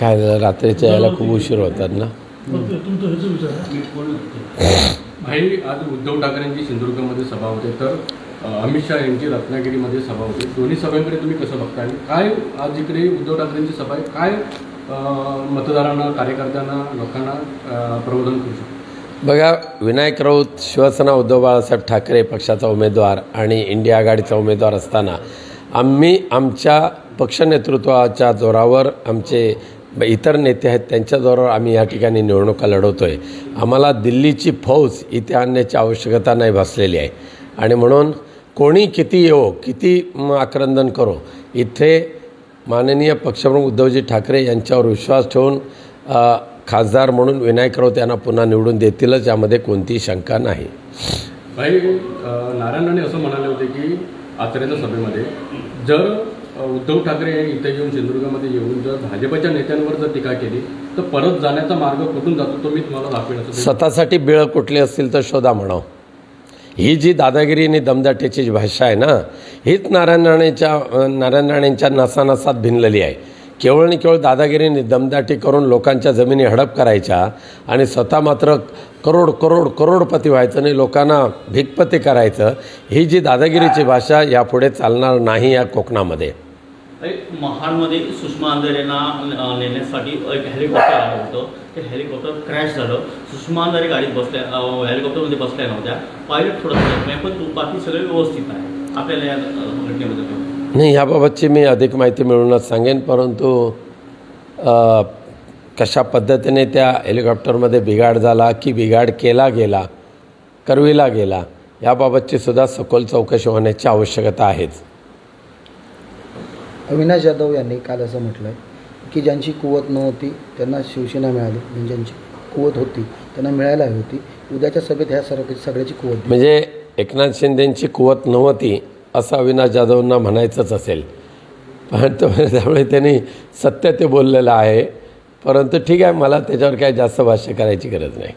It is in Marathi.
काय झालं? रात्रीच्या यायला खूप उशीर होतात ना? तुमचं हेच विचार. भाई आज उद्धव ठाकरेंची सिंधुदुर्गमध्ये सभा होते तर अमित शहा यांची रत्नागिरीमध्ये सभा होते. दोन्ही सभांकडे तुम्ही कसं बघता आणि काय आज इकडे उद्धव ठाकरेंची सभा आहे? काय मतदारांना कार्यकर्त्यांना लोकांना प्रबोधन करू शकतो? बघा विनायक राऊत शिवसेना उद्धव बाळासाहेब ठाकरे पक्षाचा उमेदवार आणि इंडिया आघाडीचा उमेदवार असताना आम्ही आमच्या पक्ष नेतृत्वाच्या जोरावर आमचे इतर नेते आहेत त्यांच्या आम्ही या ठिकाणी निवडणुका लढवतो आहे आम्हाला दिल्लीची फौज इथे आणण्याची आवश्यकता नाही भासलेली आहे. आणि म्हणून कोणी किती येवो किती आक्रंदन करो इथे माननीय पक्षप्रमुख उद्धवजी ठाकरे यांच्यावर विश्वास ठेवून खासदार म्हणून विनायक राऊत यांना पुन्हा निवडून देतीलच यामध्ये कोणतीही शंका नाही. भाई नारायण राणे असं म्हणाले होते की आचरेच्या सभेमध्ये जर उद्धव ठाकरे इथे येऊन सिंधुदुर्गामध्ये येऊन जर भाजपच्या नेत्यांवर जर टीका केली तर परत जाण्याचा मार्ग कुठून जातो तो मी तुम्हाला दाखवेन स्वतःसाठी बिळं कुठली असतील तर शोधा म्हणावं ही जी दादागिरी आणि दमदाटीची जी भाषा आहे ना हीच नारायण राणेच्या नारायण राणेंच्या नसानसात भिनलेली आहे. केवळ आणि केवळ दादागिरीने दमदाटी करून लोकांच्या जमिनी हडप करायच्या आणि स्वतः मात्र करोड करोड करोडपती व्हायचं आणि लोकांना भिकपती करायचं ही जी दादागिरीची भाषा यापुढे चालणार नाही या कोकणामध्ये. महाडमध्ये सुषमा अंधारे यांना नेण्यासाठी एक हेलिकॉप्टर आलं होतं. ते हेलिकॉप्टर क्रॅश झालं. सुषमा अंधारे गाडीत बसल्या हेलिकॉप्टरमध्ये बसल्या नव्हत्या. पायलट थोडंसं नाही पण बाकी सगळे व्यवस्थित आहे. आपल्याला या घटनेबद्दल नाही याबाबतची मी अधिक माहिती मिळूनच सांगेन परंतु कशा पद्धतीने त्या हेलिकॉप्टरमध्ये बिघाड झाला की बिघाड केला गेला करविला गेला याबाबतची सुद्धा सखोल चौकशी होण्याची आवश्यकता आहेच. अविनाश जाधव यांनी काल असं म्हटलं आहे की ज्यांची कुवत नव्हती त्यांना शिवसेना मिळाली. म्हणजे ज्यांची कुवत होती त्यांना मिळायला हवी होती. उद्याच्या सभेत ह्या सर्व सगळ्याची कुवत म्हणजे एकनाथ शिंदेंची कुवत नव्हती असं अविनाश जाधवना म्हणायचंच असेल. पण त्यामुळे त्यांनी सत्य ते बोललेलं आहे. परंतु ठीक आहे मला त्याच्यावर काही जास्त भाष्य करायची गरज नाही.